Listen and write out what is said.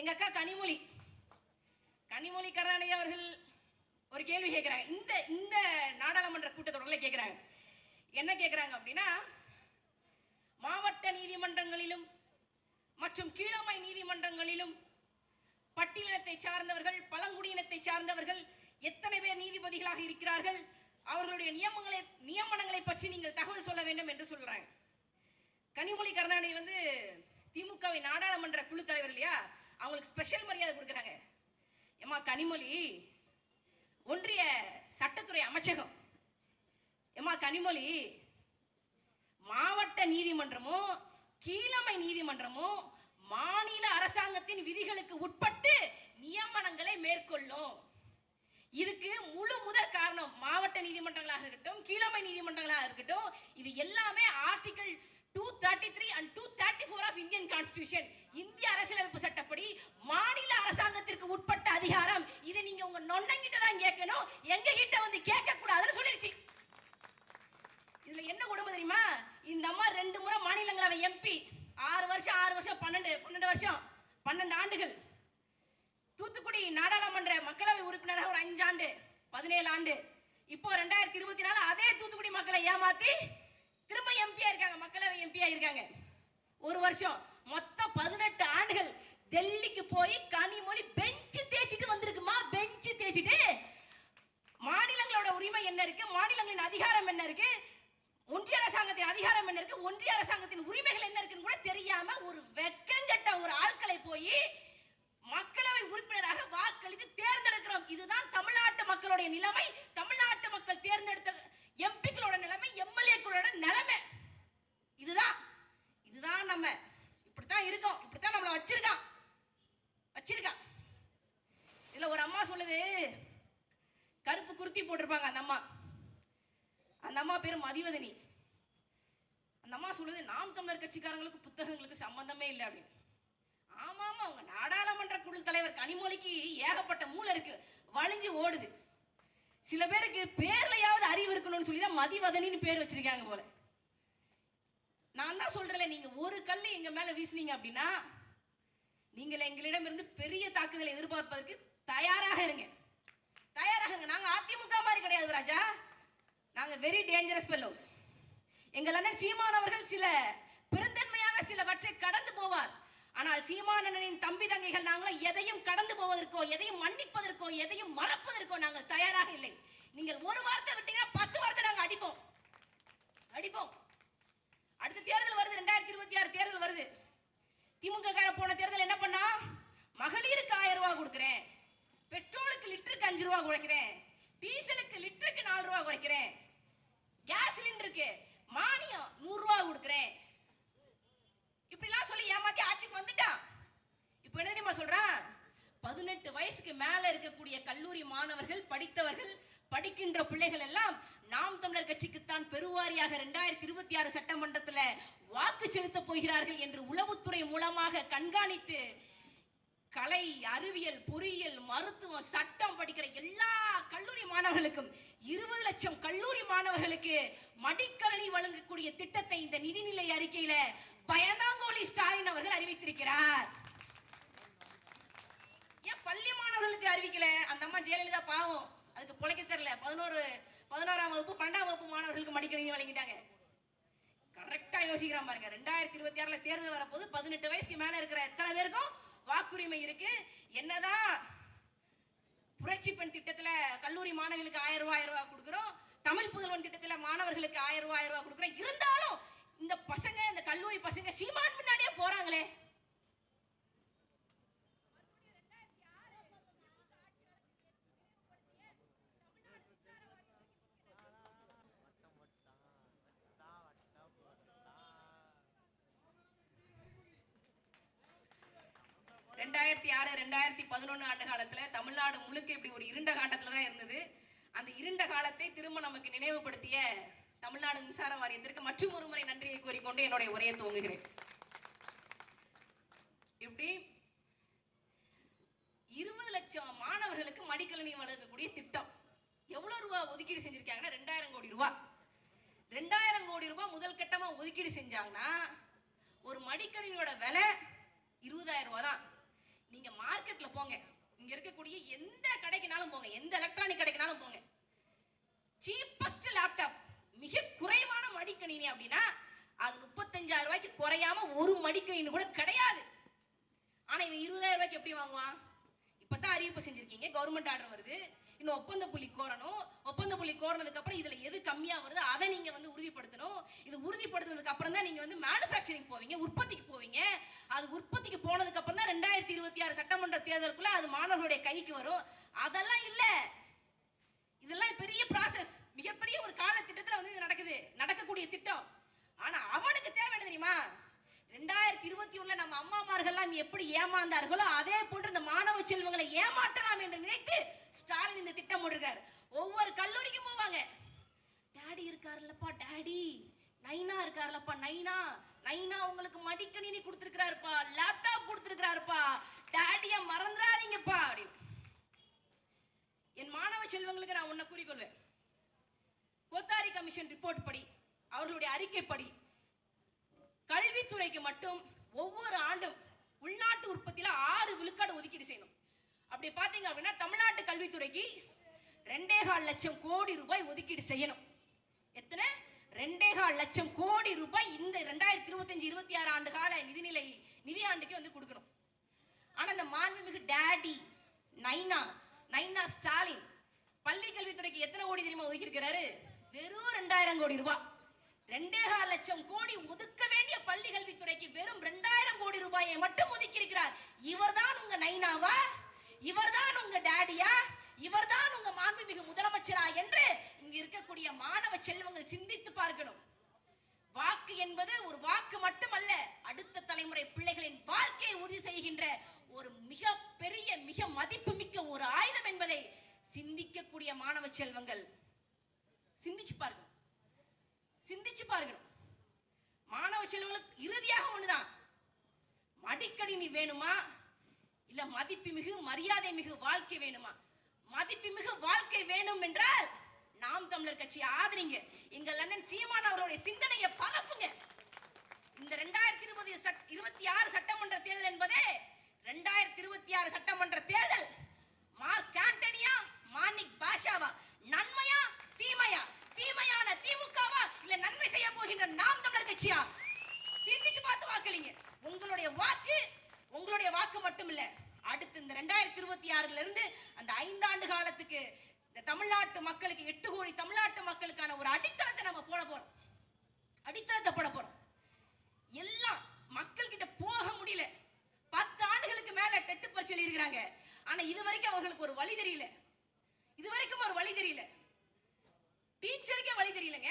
எங்க அக்கா கனிமொழி. கனிமொழி கருணாநிதி அவர்கள் ஒரு கேள்வி கேட்குறாங்க இந்த இந்த நாடாளுமன்ற கூட்டத்தொடரில் கேட்குறாங்க என்ன கேட்குறாங்க அப்படின்னா மாவட்ட நீதிமன்றங்களிலும் மற்றும் கீழமை நீதிமன்றங்களிலும் பட்டியலினத்தை சார்ந்தவர்கள் பழங்குடியினத்தை சார்ந்தவர்கள் எத்தனை பேர் நீதிபதிகளாக இருக்கிறார்கள் அவர்களுடைய நியமங்களை நியமனங்களை பற்றி நீங்கள் தகவல் சொல்ல வேண்டும் என்று சொல்கிறாங்க கனிமொழி கருணாநிதி வந்து திமுகவின் நாடாளுமன்ற குழு தலைவர் இல்லையா? அவங்களுக்கு ஸ்பெஷல் மரியாதை கொடுக்குறாங்க. ஏமா கனிமொழி ஒன்றிய சட்டத்துறை அமைச்சகம். ஏமா கனிமொழி மாவட்ட நீதிமன்றமும் கீழமை நீதிமன்றமும் மாநில அரசாங்கத்தின் விதிகளுக்கு உட்பட்டு நியமனங்களை மேற்கொள்ளும். இதுக்கு முழு முதற் காரணம் மாவட்ட நீதிமன்றங்களாக இருக்கட்டும் கீழமை நீதிமன்றங்களாக இருக்கட்டும் இது எல்லாமே article two thirty three and two thirty four of Indian constitution இந்திய அரசியலமைப்பு சட்டப்படி மாநில அரசாங்கத்திற்கு உட்பட்ட அதிகாரம். இதை நீங்க உங்க நொண்ணங்கிட்ட தான் கேட்கணும். எங்க கிட்ட வந்து கேட்க கூடாதுன்னு சொல்லிருச்சு. இதுல என்ன கொடுமை தெரியுமா? இந்த அம்மா ரெண்டு முறை மாநிலங்களவை எம்பி ஆறு வருஷம் ஆறு வருஷம் பன்னெண்டு பன்னெண்டு வருஷம் பன்னெண்டு ஆண்டுகள். தூத்துக்குடி நாடாளுமன்ற மக்களவை உறுப்பினராக ஒரு அஞ்சாண்டு பதினேழு ஆண்டு. இப்போ ரெண்டாயிரத்தி இருபத்தி நாலு அதே தூத்துக்குடி மக்களை ஏமாத்தி திரும்ப எம்பியா இருக்காங்க மக்களவை எம்பியா இருக்காங்க. ஒரு வருஷம் மொத்தம் பதினெட்டு ஆண்டுகள் டெல்லிக்கு போய் கனிமொழி பெஞ்சு தேய்ச்சிட்டு வந்திருக்குமா? பெஞ்சு தேய்ச்சிட்டு. மாநிலங்களோட உரிமை என்ன இருக்கு? மாநிலங்களின் அதிகாரம் என்ன இருக்கு? ஒன்றிய அரசாங்கத்தின் அதிகாரம் என்ன இருக்கு? ஒன்றிய அரசாங்கத்தின் உரிமைகள் என்ன இருக்குன்னு கூட தெரியாம ஒரு வெக்கங்கட்ட ஒரு ஆட்களை போய் மக்களவை உறுப்பினராக வாக்களித்து தேர்ந்தெடுக்கிறோம். இதுதான் தமிழ்நாட்டு மக்களுடைய நிலைமை தமிழ்நாட்டு மக்கள் தேர்ந்தெடுத்த எம்பிக்களோட நிலைமை எம்எல்ஏக்களோட நிலைமை இதுதான் இதுதான் நம்ம இப்படித்தான் இருக்கோம் இப்படித்தான் நம்மளை வச்சிருக்கான் வச்சிருக்கான் இதுல கருப்பு குர்த்தி போட்டிருப்பாங்க அந்த அம்மா. அந்த அம்மா பேர் மதிவதனி. அந்த அம்மா சொல்லுது நாம் தமிழர் கட்சிக்காரங்களுக்கு புத்தகங்களுக்கு சம்பந்தமே இல்லை அப்படின்னு. ஆமா ஆமா அவங்க நாடாளுமன்ற குழு தலைவர் கனிமொழிக்கு ஏகப்பட்ட மூளை இருக்கு. வளைஞ்சு ஓடுது. சில பேருக்கு பேர்லையாவது அறிவு இருக்கணும்னு சொல்லி தான் மதிவதனின்னு பேர் வச்சிருக்காங்க போல. நான் தான் சொல்றேன்ல நீங்க ஒரு கல் எங்க மேல வீசுனீங்க அப்படின்னா நீங்கள் எங்களிடமிருந்து பெரிய தாக்குதலை எதிர்பார்ப்பதற்கு தயாராக இருங்க. தயாராக இருங்க. நாங்கள் அதிமுக மாதிரி கிடையாது ராஜா. நாங்கள் வெரி டேஞ்சரஸ் ஃபெல்லோஸ் எங்கள் அண்ணன் சீமானவர்கள் சில பெருந்தன்மையாக சிலவற்றை கடந்து போவார். ஆனால் சீமானனின் தம்பி தங்கைகள் நாங்கள் எதையும் கடந்து போவதற்கோ எதையும் மன்னிப்பதற்கோ எதையும் மறப்பதற்கோ நாங்கள் தயாராக இல்லை. நீங்கள் ஒரு வார்த்தை விட்டீங்கன்னா பத்து வார்த்தை நாங்கள் அடிப்போம். அடிப்போம். அடுத்த தேர்தல் வருது ரெண்டாயிரத்தி இருபத்தி ஆறு தேர்தல் வருது. திமுக கார போன தேர்தல் என்ன பண்ணா? மகளிருக்கு ஆயிரம் ரூபாய் கொடுக்குறேன். பெட்ரோலுக்கு லிட்டருக்கு அஞ்சு ரூபா குறைக்கிறேன். டீசலுக்கு லிட்டருக்கு நாலு ரூபா குறைக்கிறேன். கேஸ் சிலிண்டருக்கு மானியம் நூறு கொடுக்குறேன். இப்படிலாம் சொல்லி ஏமாத்தி ஆட்சிக்கு வந்துட்டான். இப்போ என்ன தெரியுமா சொல்றான்? பதினெட்டு வயசுக்கு மேல இருக்கக்கூடிய கல்லூரி மாணவர்கள் படித்தவர்கள் படிக்கின்ற பிள்ளைகள் எல்லாம் நாம் தமிழர் கட்சிக்குத்தான் பெருவாரியாக ரெண்டாயிரத்தி இருபத்தி ஆறு சட்டமன்றத்தில் வாக்கு செலுத்தப் போகிறார்கள் என்று உளவுத்துறை மூலமாக கண்காணித்து கலை அறிவியல் பொறியியல் மருத்துவம் சட்டம் படிக்கிற எல்லா கல்லூரி மாணவர்களுக்கும் இருபது லட்சம் கல்லூரி மாணவர்களுக்கு மடிக்கலனி வழங்கக்கூடிய திட்டத்தை இந்த நிதிநிலை அறிக்கையில பயந்தாங்கோலி ஸ்டாலின் அவர்கள் அறிவித்திருக்கிறார். ஏன் பள்ளி மாணவர்களுக்கு அறிவிக்கல? அந்த அம்மா ஜெயலலிதா பாவம். அதுக்கு பிழைக்க தெரியல. பதினோரு பதினோராம் வகுப்பு பன்னெண்டாம் வகுப்பு மாணவர்களுக்கு மடிக்கணினி வழங்கிட்டாங்க. கரெக்டா யோசிக்கிறான் பாருங்க. ரெண்டாயிரத்தி இருபத்தி ஆறுல தேர்தல் வரப்போது பதினெட்டு வயசுக்கு மேல இருக்கிற எத்தனை பேருக்கும் வாக்குரிமை இருக்கு. என்னதான் புரட்சி பெண் திட்டத்துல கல்லூரி மாணவர்களுக்கு ஆயிரம் ரூபாய் ஆயிரம் ரூபாய் கொடுக்குறோம். தமிழ் புதல்வன் திட்டத்துல மாணவர்களுக்கு ஆயிரம் ரூபாய் ஆயிரம் ரூபாய் கொடுக்குறோம். இருந்தாலும் இந்த பசங்க இந்த கல்லூரி பசங்க சீமான் முன்னாடியே போறாங்களே. ரெண்டாயிரத்தி ஆறு ரெண்டாயிரத்தி பதினொன்று ஆண்டு காலத்துல தமிழ்நாடு முழுக்க இப்படி ஒரு இருண்ட காட்டத்தில் தான் இருந்தது. அந்த இருண்ட காலத்தை திரும்ப நமக்கு நினைவுபடுத்திய தமிழ்நாடு மின்சார வாரியத்திற்கு மற்றும் ஒரு முறை நன்றியை கூறிக்கொண்டு என்னுடைய உரையை துவங்குகிறேன். இப்படி இருபது லட்சம் மாணவர்களுக்கு மடிக்கணினி வழங்கக்கூடிய திட்டம் எவ்வளவு ரூபா ஒதுக்கீடு செஞ்சிருக்காங்கன்னா ரெண்டாயிரம் கோடி ரூபா. ரெண்டாயிரம் கோடி ரூபாய் முதல் கட்டமா ஒதுக்கீடு செஞ்சாங்கன்னா ஒரு மடிக்கணினியோட விலை இருபதாயிரம் ரூபா தான் நீங்க மார்க்கெட்ல போங்க. இங்க இருக்கக்கூடிய எந்த கடைக்குனாலும் போங்க. எந்த எலக்ட்ரானிக் கடைக்குனாலும் போங்க. சீப்பஸ்ட் லேப்டாப் மிக குறைவான மடிக்கணினி அப்படின்னா அது முப்பத்தஞ்சாயிரம் ரூபாய்க்கு குறையாம ஒரு மடிக்கணினி கூட கிடையாது. ஆனா இவன் இருபதாயிரம் ரூபாய்க்கு எப்படி வாங்குவான்? இப்பதான் அறிவிப்பு செஞ்சிருக்கீங்க. கவர்மெண்ட் ஆர்டர் வருது. இன்னும் ஒப்பந்த புள்ளி கோரணும். ஒப்பந்த புள்ளி கோரினதுக்கு அப்புறம் இதுல எது கம்மியா வருது அதை நீங்க வந்து உறுதிப்படுத்தணும். இது உறுதிப்படுத்தினதுக்கு அப்புறம் தான் நீங்க வந்து மேனுஃபேக்சரிங் போவீங்க உற்பத்திக்கு போவீங்க. அது உற்பத்திக்கு போனதுக்கு அப்புறம் தான் ரெண்டாயிரத்தி இருபத்தி ஆறு சட்டமன்ற தேர்தலுக்குள்ள அது மாணவர்களுடைய கைக்கு வரும். அதெல்லாம் இல்ல. இதெல்லாம் பெரிய ப்ராசஸ் மிகப்பெரிய ஒரு கால திட்டத்துல வந்து இது நடக்குது. நடக்கக்கூடிய திட்டம். ஆனா அவனுக்கு தேவை தெரியுமா? ரெண்டாயிரத்தி இருபத்தி ஒண்ணுல நம்ம அம்மாமார்கள்லாம் எப்படி ஏமாந்தார்களோ அதே போன்று இந்த மாணவ செல்வங்களை ஏமாற்றலாம் என்று நினைத்து இந்த திட்டம் போட்டிருக்காரு. ஒவ்வொரு கல்லூரிக்கும் போவாங்க. Daddy இருக்காருல்லப்பா daddy. நைனா இருக்காருல்லப்பா நைனா. நைனா உங்களுக்கு மடிக்கணினி கொடுத்துருக்கிறாருப்பா லேப்டாப் கொடுத்துருக்கிறாருப்பா. டாடிய மறந்துடாதீங்கப்பா. அப்படி. என் மாணவ செல்வங்களுக்கு நான் உன்னை கூறிக்கொள்வேன். கோத்தாரி கமிஷன் ரிப்போர்ட் படி அவர்களுடைய அறிக்கைப்படி கல்வித்துறைக்கு மட்டும் ஒவ்வொரு ஆண்டும் உள்நாட்டு உற்பத்தியில ஆறு விழுக்காடு ஒதுக்கீடு செய்யணும். அப்படி பார்த்தீங்க அப்படின்னா தமிழ்நாட்டு கல்வித்துறைக்கு ரெண்டே கால் லட்சம் கோடி ரூபாய் ஒதுக்கீடு செய்யணும். எத்தனை? ரெண்டே கால் லட்சம் கோடி ரூபாய் இந்த ரெண்டாயிரத்தி இருபத்தஞ்சு இருபத்தி ஆறு ஆண்டு கால நிதிநிலை நிதி ஆண்டுக்கு வந்து கொடுக்கணும். ஆனால் இந்த மாண்புமிகு டேடி நைனா நைனா ஸ்டாலின் பள்ளி கல்வித்துறைக்கு எத்தனை கோடி தெரியுமா ஒதுக்கியிருக்கிறாரு? வெறும் ரெண்டாயிரம் கோடி ரூபாய் ரெண்டே கால் லட்சம் கோடி ஒதுக்க வேண்டிய பள்ளி கல்வித்துறைக்கு வெறும் ரெண்டாயிரம் கோடி ரூபாயை மட்டும் ஒதுக்கி இருக்கிறார் இவர்தான் உங்க நைனாவா? இவர்தான் உங்க டாடியா? இவர்தான் உங்க மாண்புமிகு முதலமைச்சரா என்று இங்க இருக்கக்கூடிய மாணவ செல்வங்கள் சிந்தித்து பார்க்கணும். வாக்கு என்பது ஒரு வாக்கு மட்டுமல்ல அடுத்த தலைமுறை பிள்ளைகளின் வாழ்க்கையை உறுதி செய்கின்ற ஒரு மிக பெரிய மிக மதிப்புமிக்க ஒரு ஆயுதம் என்பதை சிந்திக்கக்கூடிய மாணவ செல்வங்கள் சிந்திச்சு பாருங்க சிந்திச்சு பாருங்க மாணவ செல்வங்களுக்கு இறுதியாக ஒண்ணுதான். மடிக்கணினி வேணுமா? இல்ல மதிப்பு மிகு மரியாதை மிகு வாழ்க்கை வேணுமா? மதிப்பு மிகு வாழ்க்கை வேணும் என்றால் நாம் தமிழர் கட்சி ஆதரிங்க. எங்கள் அண்ணன் சீமான் அவருடைய சிந்தனையை பரப்புங்க. இந்த ரெண்டாயிரத்தி இருபது இருபத்தி ஆறு சட்டமன்ற தேர்தல் என்பதே ரெண்டாயிரத்தி இருபத்தி ஆறு சட்டமன்ற தேர்தல். மார்க் ஆண்டனியா மானிக் பாஷாவா? நன்மையா தீமையா? தீமையான திமுகவா? இல்ல நன்மை செய்ய போகின்ற நாம் தமிழர் கட்சியா? சிந்திச்சு பார்த்து வாக்களிங்க. உங்களுடைய வாக்கு உங்களுடைய வாக்கு மட்டும் இல்லை அடுத்து இந்த ரெண்டாயிரத்தி இருபத்தி ஆறுல இருந்து அந்த ஐந்தாண்டு காலத்துக்கு இந்த தமிழ்நாட்டு மக்களுக்கு எட்டு கோடி தமிழ்நாட்டு மக்களுக்கான ஒரு அடித்தளத்தை நம்ம போட போறோம். அடித்தளத்தை போட போறோம். எல்லாம் மக்கள் கிட்ட போக முடியல. பத்து ஆண்டுகளுக்கு மேல டெட்டு பரிசல் இருக்கிறாங்க. ஆனா இது வரைக்கும் அவர்களுக்கு ஒரு வழி தெரியல. இது வரைக்கும் ஒரு வழி தெரியல. டீச்சருக்கே வழி தெரியலங்க.